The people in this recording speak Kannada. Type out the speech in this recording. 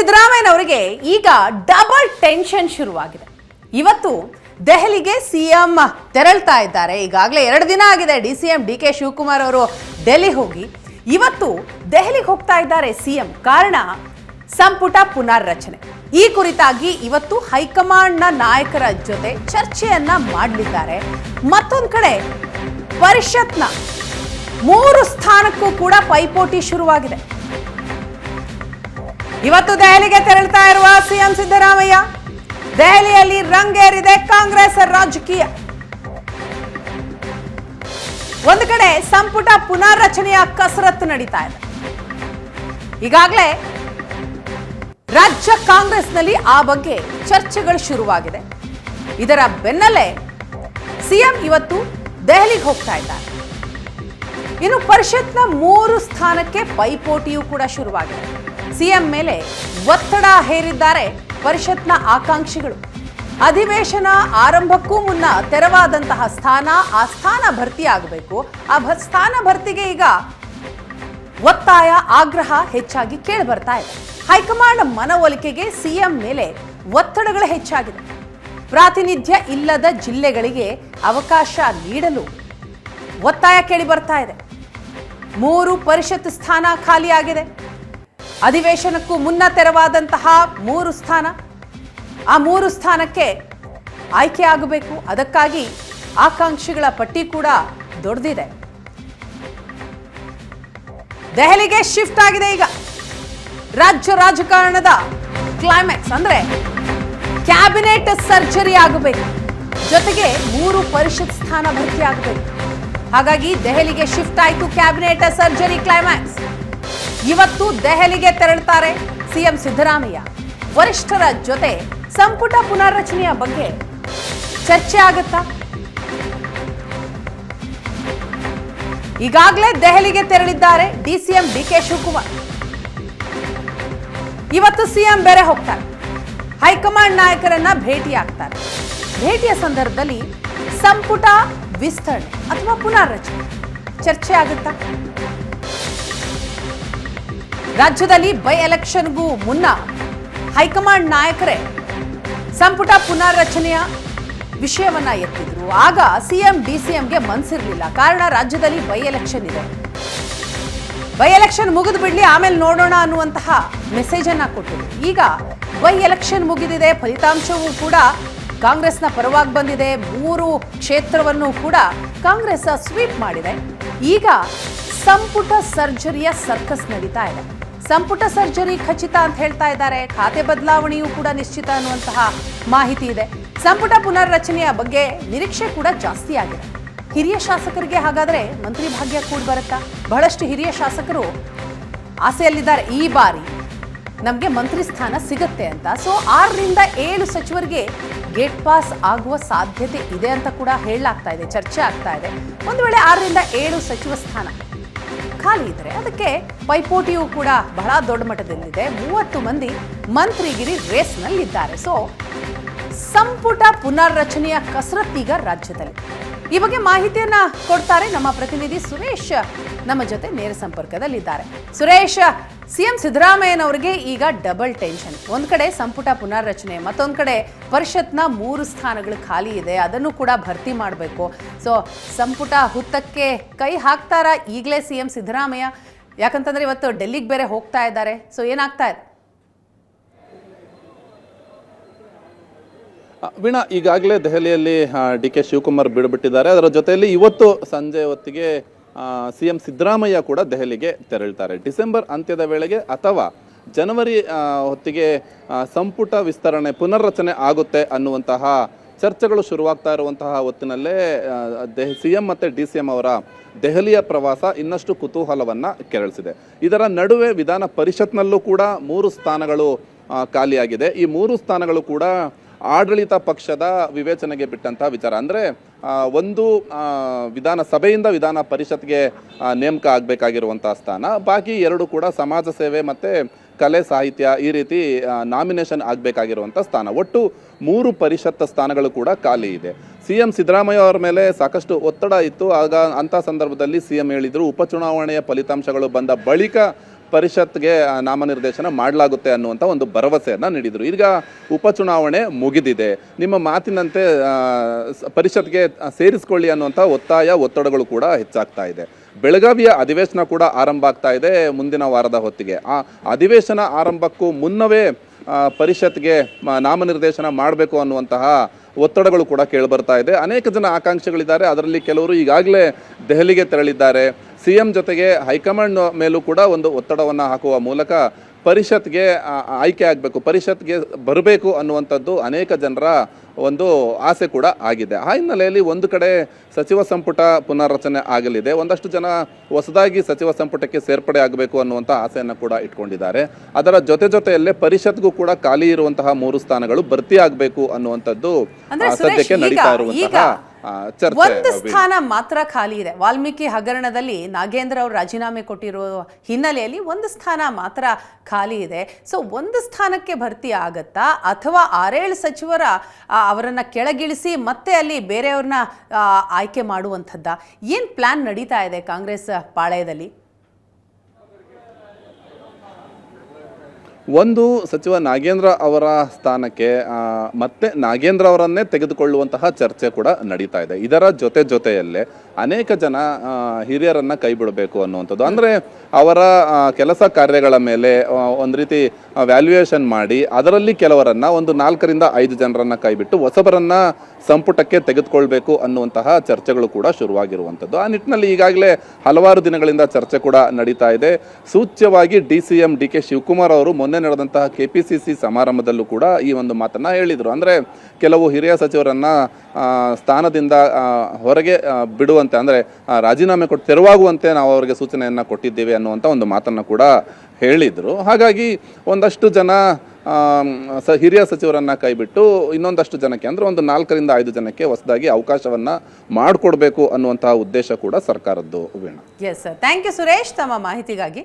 ಸಿದ್ದರಾಮಯ್ಯನವರಿಗೆ ಈಗ ಡಬಲ್ ಟೆನ್ಷನ್ ಶುರುವಾಗಿದೆ. ಇವತ್ತು ದೆಹಲಿಗೆ ಸಿಎಂ ತೆರಳ್ತಾ ಇದ್ದಾರೆ. ಈಗಾಗಲೇ ಎರಡು ದಿನ ಆಗಿದೆ D C M, D K Shivakumar ಅವರು ಡೆಲ್ಲಿ ಹೋಗಿ. ಇವತ್ತು ದೆಹಲಿಗೆ ಹೋಗ್ತಾ ಇದ್ದಾರೆ ಸಿಎಂ ಕಾರಣ ಸಂಪುಟ ಪುನರ್ರಚನೆ. ಈ ಕುರಿತಾಗಿ ಇವತ್ತು ಹೈಕಮಾಂಡ್ನ ನಾಯಕರ ಜೊತೆ ಚರ್ಚೆಯನ್ನ ಮಾಡಲಿದ್ದಾರೆ. ಮತ್ತೊಂದು ಕಡೆ ಪರಿಷತ್ನ ಮೂರು ಸ್ಥಾನಕ್ಕೂ ಕೂಡ ಪೈಪೋಟಿ ಶುರುವಾಗಿದೆ. ಇವತ್ತು ದೆಹಲಿಗೆ ತೆರಳ್ತಾ ಇರುವ ಸಿಎಂ ಸಿದ್ದರಾಮಯ್ಯ. ದೆಹಲಿಯಲ್ಲಿ ರಂಗೇರಿದೆ ಕಾಂಗ್ರೆಸ್ ರಾಜಕೀಯ. ಒಂದು ಕಡೆ ಸಂಪುಟ ಪುನರ್ರಚನೆಯ ಕಸರತ್ತು ನಡೀತಾ ಇದೆ. ಈಗಾಗಲೇ ರಾಜ್ಯ ಕಾಂಗ್ರೆಸ್ನಲ್ಲಿ ಆ ಬಗ್ಗೆ ಚರ್ಚೆಗಳು ಶುರುವಾಗಿದೆ. ಇದರ ಬೆನ್ನಲ್ಲೇ ಸಿಎಂ ಇವತ್ತು ದೆಹಲಿಗೆ ಹೋಗ್ತಾ ಇದ್ದಾರೆ. ಇನ್ನು ಪರಿಷತ್ನ ಮೂರು ಸ್ಥಾನಕ್ಕೆ ಪೈಪೋಟಿಯೂ ಕೂಡ ಶುರುವಾಗಿದೆ. ಸಿಎಂ ಮೇಲೆ ಒತ್ತಡ ಹೇರಿದ್ದಾರೆ ಪರಿಷತ್ನ ಆಕಾಂಕ್ಷಿಗಳು. ಅಧಿವೇಶನ ಆರಂಭಕ್ಕೂ ಮುನ್ನ ತೆರವಾದಂತಹ ಸ್ಥಾನ, ಆ ಸ್ಥಾನ ಭರ್ತಿಯಾಗಬೇಕು. ಆ ಸ್ಥಾನ ಭರ್ತಿಗೆ ಈಗ ಒತ್ತಾಯ, ಆಗ್ರಹ ಹೆಚ್ಚಾಗಿ ಕೇಳಿ ಬರ್ತಾ ಇದೆ. ಹೈಕಮಾಂಡ್ ಮನವೊಲಿಕೆಗೆ ಸಿಎಂ ಮೇಲೆ ಒತ್ತಡಗಳು ಹೆಚ್ಚಾಗಿದೆ. ಪ್ರಾತಿನಿಧ್ಯ ಇಲ್ಲದ ಜಿಲ್ಲೆಗಳಿಗೆ ಅವಕಾಶ ನೀಡಲು ಒತ್ತಾಯ ಕೇಳಿ ಬರ್ತಾ ಇದೆ. ಮೂರು ಪರಿಷತ್ ಸ್ಥಾನ ಖಾಲಿಯಾಗಿದೆ. ಅಧಿವೇಶನಕ್ಕೂ ಮುನ್ನ ತೆರವಾದಂತಹ ಮೂರು ಸ್ಥಾನ. ಆ ಮೂರು ಸ್ಥಾನಕ್ಕೆ ಆಯ್ಕೆ ಆಗಬೇಕು. ಅದಕ್ಕಾಗಿ ಆಕಾಂಕ್ಷಿಗಳ ಪಟ್ಟಿ ಕೂಡ ದೊಡ್ಡದಿದೆ ದೆಹಲಿಗೆ ಶಿಫ್ಟ್ ಆಗಿದೆ ಈಗ. ರಾಜ್ಯ ರಾಜಕಾರಣದ ಕ್ಲೈಮ್ಯಾಕ್ಸ್ ಅಂದ್ರೆ ಕ್ಯಾಬಿನೆಟ್ ಸರ್ಜರಿ ಆಗಬೇಕು. ಜೊತೆಗೆ ಮೂರು ಪರಿಷತ್ ಸ್ಥಾನ ಭರ್ತಿ ಆಗಬೇಕು. ಹಾಗಾಗಿ ದೆಹಲಿಗೆ ಶಿಫ್ಟ್ ಆಯಿತು ಕ್ಯಾಬಿನೆಟ್ ಸರ್ಜರಿ ಕ್ಲೈಮ್ಯಾಕ್ಸ್ ಇವತ್ತು ದೆಹಲಿಗೆ ತೆರಳುತ್ತಾರೆ ಸಿಎಂ ಸಿದ್ದರಾಮಯ್ಯ. ವರಿಷ್ಠರ ಜೊತೆ ಸಂಪುಟ ಪುನರ್ರಚನೆಯ ಬಗ್ಗೆ ಚರ್ಚೆ ಆಗುತ್ತಾ? ಈಗಾಗಲೇ ದೆಹಲಿಗೆ ತೆರಳಿದ್ದಾರೆ ಡಿಸಿಎಂ ಡಿ ಕೆ ಶಿವಕುಮಾರ್. ಇವತ್ತು ಸಿಎಂ ಬೇರೆ ಹೋಗ್ತಾರೆ. ಹೈಕಮಾಂಡ್ ನಾಯಕರನ್ನ ಭೇಟಿ ಆಗ್ತಾರೆ ಭೇಟಿಯ ಸಂದರ್ಭದಲ್ಲಿ ಸಂಪುಟ ವಿಸ್ತರಣೆ ಅಥವಾ ಪುನರ್ರಚನೆ ಚರ್ಚೆ ಆಗುತ್ತಾ? ರಾಜ್ಯದಲ್ಲಿ ಬೈ ಎಲೆಕ್ಷನ್ಗೂ ಮುನ್ನ ಹೈಕಮಾಂಡ್ ನಾಯಕರೇ ಸಂಪುಟ ಪುನರ್ರಚನೆಯ ವಿಷಯವನ್ನ ಎತ್ತಿದ್ರು. ಆಗ ಸಿಎಂ, ಡಿಸಿಎಂಗೆ ಮನ್ಸಿರ್ಲಿಲ್ಲ. ಕಾರಣ ರಾಜ್ಯದಲ್ಲಿ ಬೈ ಎಲೆಕ್ಷನ್ ಇದೆ. ಬೈ ಎಲೆಕ್ಷನ್ ಮುಗಿದು ಬಿಡ್ಲಿ ಆಮೇಲೆ ನೋಡೋಣ ಅನ್ನುವಂತಹ ಮೆಸೇಜ್ ಅನ್ನ ಕೊಟ್ಟಿದ್ರು. ಈಗ ಬೈ ಎಲೆಕ್ಷನ್ ಮುಗಿದಿದೆ, ಫಲಿತಾಂಶವೂ ಕೂಡ ಕಾಂಗ್ರೆಸ್ನ ಪರವಾಗಿ ಬಂದಿದೆ. ಮೂರು ಕ್ಷೇತ್ರವನ್ನು ಕೂಡ ಕಾಂಗ್ರೆಸ್ ಸ್ವೀಪ್ ಮಾಡಿದೆ. ಈಗ ಸಂಪುಟ ಸರ್ಜರಿಯ ಸರ್ಕಸ್ ನಡೀತಾ ಇದೆ. ಸಂಪುಟ ಸರ್ಜರಿ ಖಚಿತ ಅಂತ ಹೇಳ್ತಾ ಇದ್ದಾರೆ. ಖಾತೆ ಬದಲಾವಣೆಯೂ ಕೂಡ ನಿಶ್ಚಿತ ಅನ್ನುವಂತಹ ಮಾಹಿತಿ ಇದೆ. ಸಂಪುಟ ಪುನರ್ರಚನೆಯ ಬಗ್ಗೆ ನಿರೀಕ್ಷೆ ಕೂಡ ಜಾಸ್ತಿ ಆಗಿದೆ. ಹಿರಿಯ ಶಾಸಕರಿಗೆ ಹಾಗಾದ್ರೆ ಮಂತ್ರಿ ಭಾಗ್ಯ ಕೂಡ ಬರುತ್ತಾ? ಬಹಳಷ್ಟು ಹಿರಿಯ ಶಾಸಕರು ಆಸೆಯಲ್ಲಿದ್ದಾರೆ ಈ ಬಾರಿ. ನಮಗೆ ಮಂತ್ರಿ ಸ್ಥಾನ ಸಿಗುತ್ತೆ ಅಂತ. ಸೊ ಆರರಿಂದ ಏಳು ಸಚಿವರಿಗೆ ಗೇಟ್ ಪಾಸ್ ಆಗುವ ಸಾಧ್ಯತೆ ಇದೆ ಅಂತ ಕೂಡ ಹೇಳಲಾಗ್ತಾ ಇದೆ, ಚರ್ಚೆ ಆಗ್ತಾ ಇದೆ. ಒಂದು ವೇಳೆ ಆರರಿಂದ ಏಳು ಸಚಿವ ಸ್ಥಾನ. ಖಾಲಿ ಇದ್ರೆ ಅದಕ್ಕೆ ಪೈಪೋಟಿಯು ಕೂಡ ಬಹಳ ದೊಡ್ಡ ಮಟ್ಟದಲ್ಲಿದೆ. ಮೂವತ್ತು ಮಂದಿ ಮಂತ್ರಿಗಿರಿ ರೇಸ್ನಲ್ಲಿದ್ದಾರೆ. ಸೊ ಸಂಪುಟ ಪುನರ್ರಚನೆಯ ಕಸರತ್ತೀಗ ರಾಜ್ಯದಲ್ಲಿ. ಈ ಬಗ್ಗೆ ಮಾಹಿತಿಯನ್ನ ಕೊಡ್ತಾರೆ ನಮ್ಮ ಪ್ರತಿನಿಧಿ ಸುರೇಶ್. ನಮ್ಮ ಜೊತೆ ನೇರ ಸಂಪರ್ಕದಲ್ಲಿದ್ದಾರೆ. ಸುರೇಶ್, ಸಿಎಂ ಸಿದ್ದರಾಮಯ್ಯನವರಿಗೆ ಈಗ ಡಬಲ್ ಟೆನ್ಷನ್ ಒಂದ್ ಕಡೆ ಸಂಪುಟ ಪುನರ್ರಚನೆ, ಮತ್ತೊಂದ್ ಕಡೆ ಪರಿಷತ್ನ ಮೂರು ಸ್ಥಾನಗಳು ಖಾಲಿ ಇದೆ, ಅದನ್ನು ಕೂಡ ಭರ್ತಿ ಮಾಡಬೇಕು. ಸೊ ಸಂಪುಟ ಹುತ್ತಕ್ಕೆ ಕೈ ಹಾಕ್ತಾರಾ ಈಗಲೇ ಸಿಎಂ ಸಿದ್ದರಾಮಯ್ಯ? ಯಾಕಂತಂದ್ರೆ ಇವತ್ತು ಡೆಲ್ಲಿಗೆ ಬೇರೆ ಹೋಗ್ತಾ ಇದ್ದಾರೆ. ಸೊ ಏನಾಗ್ತಾ ಇದೆ? ವೀಣಾ, ಈಗಾಗಲೇ ದೆಹಲಿಯಲ್ಲಿ ಡಿ ಕೆ ಶಿವಕುಮಾರ್ ಬಿಡುಬಿಟ್ಟಿದ್ದಾರೆ ಅದರ ಜೊತೆಯಲ್ಲಿ ಇವತ್ತು ಸಂಜೆ ಹೊತ್ತಿಗೆ ಸಿ ಎಂ ಸಿದ್ದರಾಮಯ್ಯ ಕೂಡ ದೆಹಲಿಗೆ ತೆರಳ್ತಾರೆ. ಡಿಸೆಂಬರ್ ಅಂತ್ಯದ ವೇಳೆಗೆ ಅಥವಾ ಜನವರಿ ಹೊತ್ತಿಗೆ ಸಂಪುಟ ವಿಸ್ತರಣೆ ಪುನರ್ರಚನೆ ಆಗುತ್ತೆ ಅನ್ನುವಂತಹ ಚರ್ಚೆಗಳು ಶುರುವಾಗ್ತಾ ಇರುವಂತಹ ಹೊತ್ತಿನಲ್ಲೇ ಸಿ ಎಂ ಮತ್ತು ಡಿ ಸಿ ಎಂ ಅವರ ದೆಹಲಿಯ ಪ್ರವಾಸ ಇನ್ನಷ್ಟು ಕುತೂಹಲವನ್ನು ಕೆರಳಿಸಿದೆ. ಇದರ ನಡುವೆ ವಿಧಾನ ಪರಿಷತ್ನಲ್ಲೂ ಕೂಡ ಮೂರು ಸ್ಥಾನಗಳು ಖಾಲಿಯಾಗಿದೆ. ಈ ಮೂರು ಸ್ಥಾನಗಳು ಕೂಡ ಆಡಳಿತ ಪಕ್ಷದ ವಿವೇಚನೆಗೆ ಬಿಟ್ಟಂತಹ ವಿಚಾರ. ಅಂದರೆ ಒಂದು ವಿಧಾನಸಭೆಯಿಂದ ವಿಧಾನ ಪರಿಷತ್ಗೆ ನೇಮಕ ಆಗಬೇಕಾಗಿರುವಂತಹ ಸ್ಥಾನ. ಬಾಕಿ ಎರಡು ಕೂಡ ಸಮಾಜ ಸೇವೆ ಮತ್ತು ಕಲೆ, ಸಾಹಿತ್ಯ ಈ ರೀತಿ ನಾಮಿನೇಷನ್ ಆಗಬೇಕಾಗಿರುವಂಥ ಸ್ಥಾನ. ಒಟ್ಟು ಮೂರು ಪರಿಷತ್ ಸ್ಥಾನಗಳು ಕೂಡ ಖಾಲಿ ಇದೆ. ಸಿ ಎಂ ಸಿದ್ದರಾಮಯ್ಯ ಅವರ ಮೇಲೆ ಸಾಕಷ್ಟು ಒತ್ತಡ ಇತ್ತು. ಆಗ ಅಂಥ ಸಂದರ್ಭದಲ್ಲಿ ಸಿ ಎಂ ಹೇಳಿದರು, ಉಪಚುನಾವಣೆಯ ಫಲಿತಾಂಶಗಳು ಬಂದ ಬಳಿಕ ಪರಿಷತ್ಗೆ ನಾಮನಿರ್ದೇಶನ ಮಾಡಲಾಗುತ್ತೆ ಅನ್ನುವಂಥ ಒಂದು ಭರವಸೆಯನ್ನು ನೀಡಿದರು. ಈಗ ಉಪಚುನಾವಣೆ ಮುಗಿದಿದೆ. ನಿಮ್ಮ ಮಾತಿನಂತೆ ಪರಿಷತ್ಗೆ ಸೇರಿಸಿಕೊಳ್ಳಿ ಅನ್ನುವಂಥ ಒತ್ತಾಯ, ಒತ್ತಡಗಳು ಕೂಡ ಹೆಚ್ಚಾಗ್ತಾ ಇದೆ. ಬೆಳಗಾವಿಯ ಅಧಿವೇಶನ ಕೂಡ ಆರಂಭ ಆಗ್ತಾ ಇದೆ ಮುಂದಿನ ವಾರದ ಹೊತ್ತಿಗೆ. ಆ ಅಧಿವೇಶನ ಆರಂಭಕ್ಕೂ ಮುನ್ನವೇ ಪರಿಷತ್ಗೆ ನಾಮನಿರ್ದೇಶನ ಮಾಡಬೇಕು ಅನ್ನುವಂತಹ ಒತ್ತಡಗಳು ಕೂಡ ಕೇಳಿಬರ್ತಾ ಇದೆ. ಅನೇಕ ಜನ ಆಕಾಂಕ್ಷಿಗಳಿದ್ದಾರೆ. ಅದರಲ್ಲಿ ಕೆಲವರು ಈಗಾಗಲೇ ದೆಹಲಿಗೆ ತೆರಳಿದ್ದಾರೆ. ಸಿ ಎಂ ಜೊತೆಗೆ ಹೈಕಮಾಂಡ್ ಮೇಲೂ ಕೂಡ ಒಂದು ಒತ್ತಡವನ್ನು ಹಾಕುವ ಮೂಲಕ ಪರಿಷತ್ಗೆ ಆಯ್ಕೆ ಆಗಬೇಕು ಪರಿಷತ್ಗೆ ಬರಬೇಕು ಅನ್ನುವಂಥದ್ದು ಅನೇಕ ಜನರ ಒಂದು ಆಸೆ ಕೂಡ ಆಗಿದೆ. ಆ ಹಿನ್ನೆಲೆಯಲ್ಲಿ ಒಂದು ಕಡೆ ಸಚಿವ ಸಂಪುಟ ಪುನರ್ರಚನೆ ಆಗಲಿದೆ ಒಂದಷ್ಟು ಜನ ಹೊಸದಾಗಿ ಸಚಿವ ಸಂಪುಟಕ್ಕೆ ಸೇರ್ಪಡೆ ಆಗಬೇಕು ಅನ್ನುವಂಥ ಆಸೆಯನ್ನು ಕೂಡ ಇಟ್ಕೊಂಡಿದ್ದಾರೆ. ಅದರ ಜೊತೆ ಜೊತೆಯಲ್ಲೇ ಪರಿಷತ್ಗೂ ಕೂಡ ಖಾಲಿ ಇರುವಂತಹ ಮೂರು ಸ್ಥಾನಗಳು ಭರ್ತಿ ಆಗಬೇಕು ಅನ್ನುವಂಥದ್ದು ಸದ್ಯಕ್ಕೆ ನಡೀತಾ ಇರುವಂತಹ ಒಂದು ಸ್ಥಾನ ಮಾತ್ರ ಖಾಲಿ ಇದೆ. ವಾಲ್ಮೀಕಿ ಹಗರಣದಲ್ಲಿ ನಾಗೇಂದ್ರ ಅವರು ರಾಜೀನಾಮೆ ಕೊಟ್ಟಿರೋ ಹಿನ್ನೆಲೆಯಲ್ಲಿ ಒಂದು ಸ್ಥಾನ ಮಾತ್ರ ಖಾಲಿ ಇದೆ. ಸೊ ಒಂದು ಸ್ಥಾನಕ್ಕೆ ಭರ್ತಿ ಆಗತ್ತಾ? ಅಥವಾ ಆರೇಳು ಸಚಿವರ ಅವರನ್ನ ಕೆಳಗಿಳಿಸಿ ಮತ್ತೆ ಅಲ್ಲಿ ಬೇರೆಯವ್ರನ್ನ ಆಯ್ಕೆ ಮಾಡುವಂಥದ್ದ? ಏನ್ ಪ್ಲಾನ್ ನಡೀತಾ ಇದೆ ಕಾಂಗ್ರೆಸ್ ಪಾಳಯದಲ್ಲಿ? ಒಂದು ಸಚಿವ ನಾಗೇಂದ್ರ ಅವರ ಸ್ಥಾನಕ್ಕೆ ಮತ್ತೆ ನಾಗೇಂದ್ರ ಅವರನ್ನೇ ತೆಗೆದುಕೊಳ್ಳುವಂತಹ ಚರ್ಚೆ ಕೂಡ ನಡೀತಾ ಇದೆ. ಇದರ ಜೊತೆ ಜೊತೆಯಲ್ಲೇ ಅನೇಕ ಜನ ಹಿರಿಯರನ್ನು ಕೈ ಬಿಡಬೇಕು ಅನ್ನುವಂಥದ್ದು. ಅಂದ್ರೆ ಅವರ ಕೆಲಸ ಕಾರ್ಯಗಳ ಮೇಲೆ ಒಂದು ರೀತಿ ವ್ಯಾಲ್ಯೂಯೇಷನ್ ಮಾಡಿ ಅದರಲ್ಲಿ ಕೆಲವರನ್ನ ಒಂದು ನಾಲ್ಕರಿಂದ ಐದು ಜನರನ್ನ ಕೈಬಿಟ್ಟು ಹೊಸಬರನ್ನು ಸಂಪುಟಕ್ಕೆ ತೆಗೆದುಕೊಳ್ಬೇಕು ಅನ್ನುವಂತಹ ಚರ್ಚೆಗಳು ಕೂಡ ಶುರುವಾಗಿರುವಂಥದ್ದು. ಆ ನಿಟ್ಟಿನಲ್ಲಿ ಈಗಾಗಲೇ ಹಲವಾರು ದಿನಗಳಿಂದ ಚರ್ಚೆ ಕೂಡ ನಡೀತಾ ಇದೆ. ಸೂಚ್ಯವಾಗಿ D C M D K Shivakumar ಅವರು ಮೊನ್ನೆ ನಡೆದಂತಹ ಕೆ ಪಿ ಸಿ ಸಿ ಸಮಾರಂಭದಲ್ಲೂ ಕೂಡ ಈ ಒಂದು ಮಾತನ್ನ ಹೇಳಿದರು. ಅಂದರೆ ಕೆಲವು ಹಿರಿಯ ಸಚಿವರನ್ನ ಸ್ಥಾನದಿಂದ ಹೊರಗೆ ಬಿಡುವಂತೆ, ಅಂದರೆ ರಾಜೀನಾಮೆ ಕೊಟ್ಟು ತೆರವಾಗುವಂತೆ ನಾವು ಅವರಿಗೆ ಸೂಚನೆಯನ್ನು ಕೊಟ್ಟಿದ್ದೇವೆ ಅನ್ನುವಂಥ ಒಂದು ಮಾತನ್ನು ಕೂಡ ಹೇಳಿದರು. ಹಾಗಾಗಿ ಒಂದಷ್ಟು ಜನ ಸ, ಹಿರಿಯ ಸಚಿವರನ್ನ ಕೈಬಿಟ್ಟು ಇನ್ನೊಂದಷ್ಟು ಜನಕ್ಕೆ, ಅಂದ್ರೆ ಒಂದು ನಾಲ್ಕರಿಂದ ಐದು ಜನಕ್ಕೆ ಹೊಸದಾಗಿ ಅವಕಾಶವನ್ನ ಮಾಡಿಕೊಡ್ಬೇಕು ಅನ್ನುವಂತಹ ಉದ್ದೇಶ ಕೂಡ ಸರ್ಕಾರದ್ದು. Veena. Yes thank you Suresh ತಮ್ಮ ಮಾಹಿತಿಗಾಗಿ.